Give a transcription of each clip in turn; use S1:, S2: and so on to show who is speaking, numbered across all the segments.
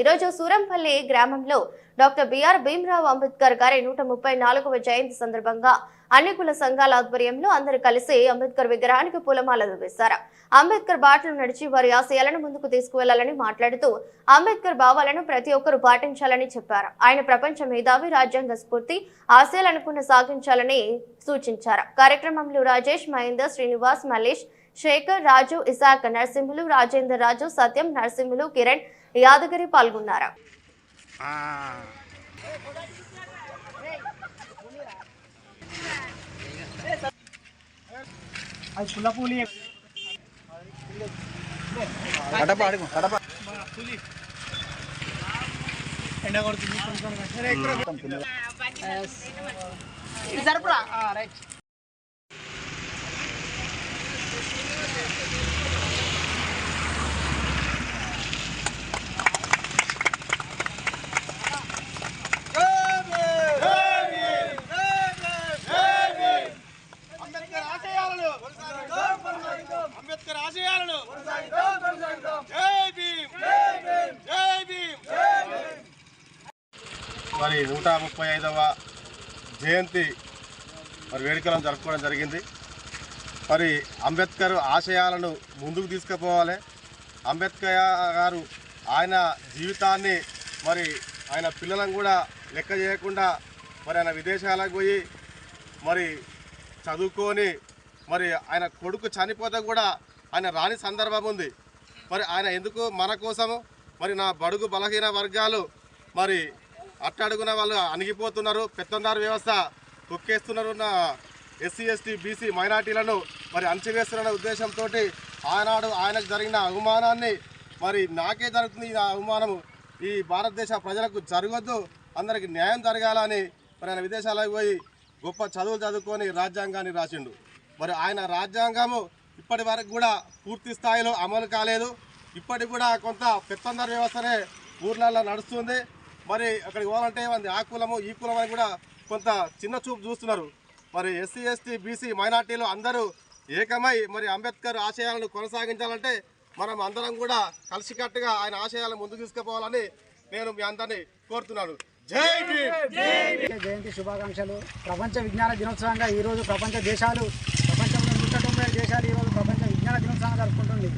S1: ఈరోజు సూరంపల్లి గ్రామంలో doctor BR Bhimarao Ambedkar గారి నూట ముప్పై నాలుగవ జయంతి సందర్భంగా అన్ని కుల సంఘాల ఆధ్వర్యంలో అందరూ కలిసి అంబేద్కర్ విగ్రహానికి పూలమాలలు వేశారు. అంబేద్కర్ బాటలు నడిచి వారి ఆశయాలను ముందుకు తీసుకువెళ్ళాలని మాట్లాడుతూ అంబేద్కర్ భావాలను ప్రతి ఒక్కరూ పాటించాలని చెప్పారు. ఆయన ప్రపంచ మేధావి రాజ్యాంగ స్ఫూర్తి ఆశయాలను సాగించాలని సూచించారు. కార్యక్రమంలో రాజేష్ మహేందర్ శ్రీనివాస్ మల్లేష్ శేఖర్ రాజు ఇసాక్ నరసింహులు రాజేందర్ రాజు సత్యం నరసింహులు కిరణ్ యాదగిరి పాల్గొన్నారు?
S2: ఆ.
S3: అది పుల్ల పూలి.
S2: కడప అడుగు కడప.
S3: ఎండ కొడుతుంది కొంచెం. ఇది సరిపడా రైట్
S4: అంబేద్కర్ ఆశయాలను అంబేద్కర్ ఆశయాలను జై భీమ్ జై భీమ్ మరి నూట ముప్పై ఐదవ జయంతి మరి వేడుకలను జరుపుకోవడం జరిగింది. మరి అంబేద్కర్ ఆశయాలను ముందుకు తీసుకుపోవాలి. అంబేద్కర్ గారు ఆయన జీవితాన్ని మరి ఆయన పిల్లలను కూడా లెక్క చేయకుండా మరి ఆయన విదేశాలకు పోయి మరి చదువుకొని మరి ఆయన కొడుకు చనిపోతే కూడా ఆయన రాని సందర్భం ఉంది. మరి ఆయన ఎందుకు మన కోసము? మరి నా బడుగు బలహీన వర్గాలు మరి అట్టడుగున వాళ్ళు అణిగిపోతున్నారు. పెత్తందారు వ్యవస్థ కుక్కేస్తున్నారు నా ఎస్సీ ఎస్టీ బీసీ మైనార్టీలను మరి అణచివేస్తున్న ఉద్దేశంతో ఆనాడు ఆయనకు జరిగిన అవమానాన్ని మరి నాకే జరుగుతుంది ఆ అవమానము. ఈ భారతదేశ ప్రజలకు జరగొద్దు. అందరికి న్యాయం జరగాలని మరి ఆయన విదేశాలకు పోయి గొప్ప చదువులు చదువుకొని రాజ్యాంగాన్ని రాసిండు. మరి ఆయన రాజ్యాంగము ఇప్పటి వరకు కూడా పూర్తి స్థాయిలో అమలు కాలేదు. ఇప్పటికి కూడా కొంత పెత్తందర వ్యవస్థనే ఊర్లలో నడుస్తుంది. మరి అక్కడికి పోవాలంటే మంది ఆ కులము ఈ కులం అని కూడా కొంత చిన్న చూపు చూస్తున్నారు. మరి ఎస్సీ ఎస్టీ బీసీ మైనార్టీలు అందరూ ఏకమై మరి అంబేద్కర్ ఆశయాలను కొనసాగించాలంటే మనం అందరం కూడా కలిసికట్టుగా ఆయన ఆశయాలను ముందుకు తీసుకుపోవాలని నేను మీ అందరినీ కోరుతున్నాను.
S3: జయంతి శుభాకాంక్షలు. ప్రపంచ విజ్ఞాన దినోత్సవంగా ఈరోజు ప్రపంచ దేశాలు ప్రపంచంలో నూట తొంభై దేశాలు ఈరోజు ప్రపంచ విజ్ఞాన దినోత్సవంగా జరుపుకుంటుంది.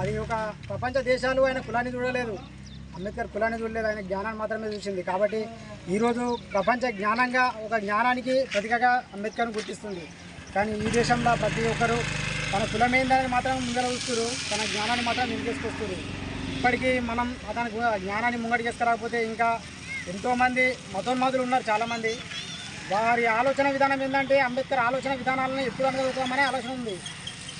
S3: అది ఒక ప్రపంచ దేశాలు ఆయన కులాన్ని చూడలేదు. అంబేద్కర్ కులాన్ని చూడలేదు ఆయన జ్ఞానాన్ని మాత్రమే చూసింది. కాబట్టి ఈరోజు ప్రపంచ జ్ఞానంగా ఒక జ్ఞానానికి ప్రతీకగా అంబేద్కర్ను గుర్తిస్తుంది. కానీ ఈ దేశంలో ప్రతి ఒక్కరు తన కులమైందని మాత్రం ముందర చూస్తారు తన జ్ఞానాన్ని మాత్రం ముందుకేసుకొస్తారు ఇప్పటికీ మనం అతని జ్ఞానాన్ని ముంగడికేసుకురాకపోతే ఇంకా ఎంతోమంది మతోన్మాదులు ఉన్నారు చాలామంది. వారి ఆలోచన విధానం ఏంటంటే అంబేద్కర్ ఆలోచన విధానాలను ఎప్పుడు అనుకోమనే ఆలోచన ఉంది.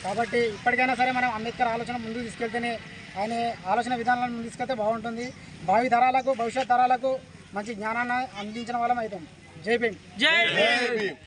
S3: కాబట్టి ఇప్పటికైనా సరే మనం అంబేద్కర్ ఆలోచన ముందుకు తీసుకెళ్తేనే ఆయన ఆలోచన విధానాలను ముందు తీసుకెళ్తే బాగుంటుంది. భావి తరాలకు భవిష్యత్ తరాలకు మంచి జ్ఞానాన్ని అందించిన వాళ్ళం అవుతాం. జై భీమ్
S4: జై భీమ్